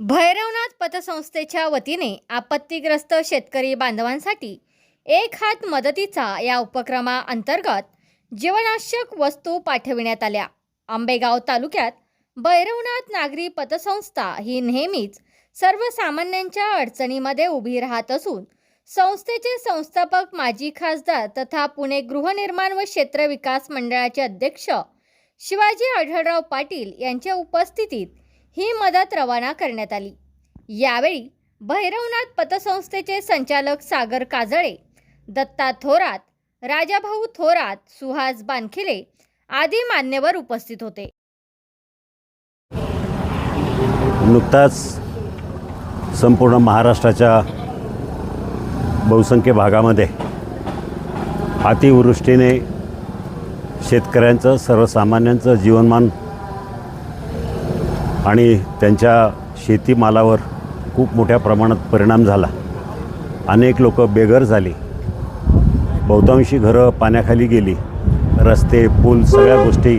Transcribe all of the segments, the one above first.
भैरवनाथ पतसंस्थेच्या वतीने आपत्तीग्रस्त शेतकरी बांधवांसाठी एक हात मदतीचा या उपक्रमाअंतर्गत जीवनावश्यक वस्तू पाठविण्यात आल्या. आंबेगाव तालुक्यात भैरवनाथ नागरी पतसंस्था ही नेहमीच सर्वसामान्यांच्या अडचणीमध्ये उभी राहत असून संस्थेचे संस्थापक माजी खासदार तथा पुणे गृहनिर्माण व क्षेत्र विकास मंडळाचे अध्यक्ष शिवाजी आढळराव पाटील यांच्या उपस्थितीत ही मदत रवाना करण्यात आली. यावेळी भैरवनाथ पतसंस्थेचे संचालक सागर काजळे दत्ता थोरात राजाभाऊ थोरात सुहास बानखिले आदी मान्यवर उपस्थित होते. नुकताच संपूर्ण महाराष्ट्राच्या बहुसंख्य भागामध्ये अतिवृष्टीने शेतकऱ्यांचं सर्वसामान्यांचं जीवनमान आणि त्यांच्या शेतीमालावर खूप मोठ्या प्रमाणात परिणाम झाला. अनेक लोक बेघर झाली. बहुतांशी घरं पाण्याखाली गेली. रस्ते पूल सगळ्या गोष्टी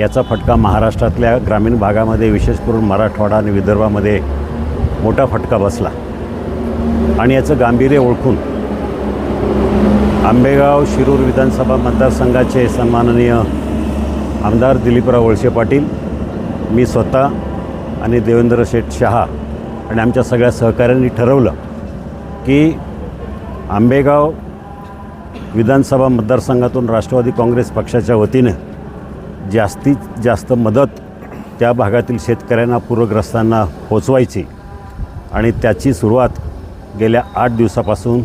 याचा फटका महाराष्ट्रातल्या ग्रामीण भागामध्ये विशेष करून मराठवाडा आणि विदर्भामध्ये मोठा फटका बसला. आणि याचं गांभीर्य ओळखून आंबेगाव शिरूर विधानसभा मतदारसंघाचे सन्माननीय आमदार दिलीपराव वळसे पाटील मी स्वतः आणि देवेंद्र शेठ शहा आणि आमच्या सगळ्या सहकाऱ्यांनी ठरवलं की आंबेगाव विधानसभा मतदारसंघातून राष्ट्रवादी काँग्रेस पक्षाच्या वतीनं जास्तीत जास्त मदत त्या भागातील शेतकऱ्यांना पूरग्रस्तांना पोचवायची आणि त्याची सुरुवात गेल्या आठ दिवसापासून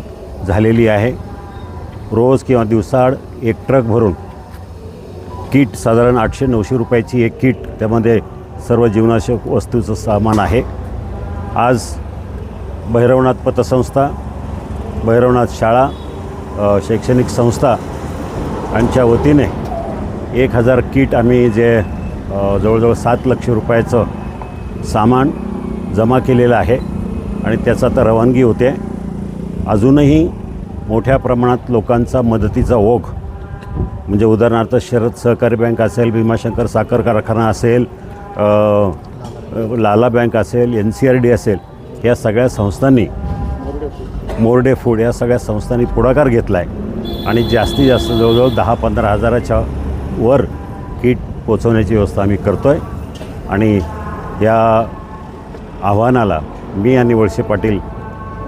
झालेली आहे. रोज किंवा दिवसाआड एक ट्रक भरून किट साधारण आठशे नऊशे रुपयाची एक किट त्यामध्ये सर्व जीवनावश्यक वस्तूचं सामान आहे. आज भैरवनाथ पतसंस्था भैरवनाथ शाळा शैक्षणिक संस्था यांच्या वतीने एक हजार किट आम्ही जे जवळजवळ सात लक्ष रुपयाचं सामान जमा केलेलं आहे आणि त्याचा आता रवानगी होते. अजूनही मोठ्या प्रमाणात लोकांचा मदतीचा ओघ म्हणजे उदाहरणार्थ शरद सहकारी बँक असेल भीमाशंकर साखर कारखाना असेल लाला बँक असेल एन सी आर डी असेल या सगळ्या संस्थांनी मोरडे फूड या सगळ्या संस्थांनी पुढाकार घेतला आहे आणि जास्तीत जास्त जवळजवळ दहा पंधरा हजाराच्या वर किट पोचवण्याची व्यवस्था आम्ही करतो आहे आणि या आव्हानाला मी आणि वळसे पाटील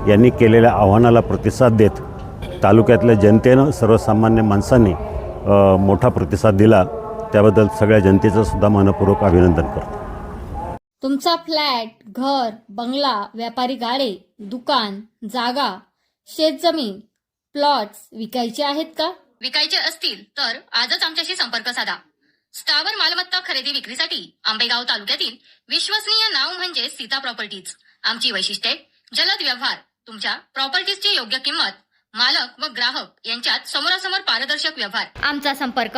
यांनी केलेल्या आव्हानाला प्रतिसाद देत तालुक्यातल्या जनतेनं सर्वसामान्य माणसांनी मोठा प्रतिसाद दिला. त्याबद्दल सगळ्या जनतेचं सुद्धा मनपूर्वक अभिनंदन करतो. तुमचा फ्लॅट घर बंगला व्यापारी गाडे दुकान जागा शेतजमीन प्लॉट्स विकायचे आहेत का? विकायचे असतील तर आजच आमच्याशी संपर्क साधा. स्थावर मालमत्ता खरेदी विक्रीसाठी आंबेगाव तालुक्यातील विश्वसनीय नाव म्हणजे सीता प्रॉपर्टीज. आमची वैशिष्ट्ये जलद व्यवहार तुमच्या प्रॉपर्टीजची योग्य किंमत मालक व ग्राहक यांच्यात समोरासमोर पारदर्शक व्यवहार. आमचा संपर्क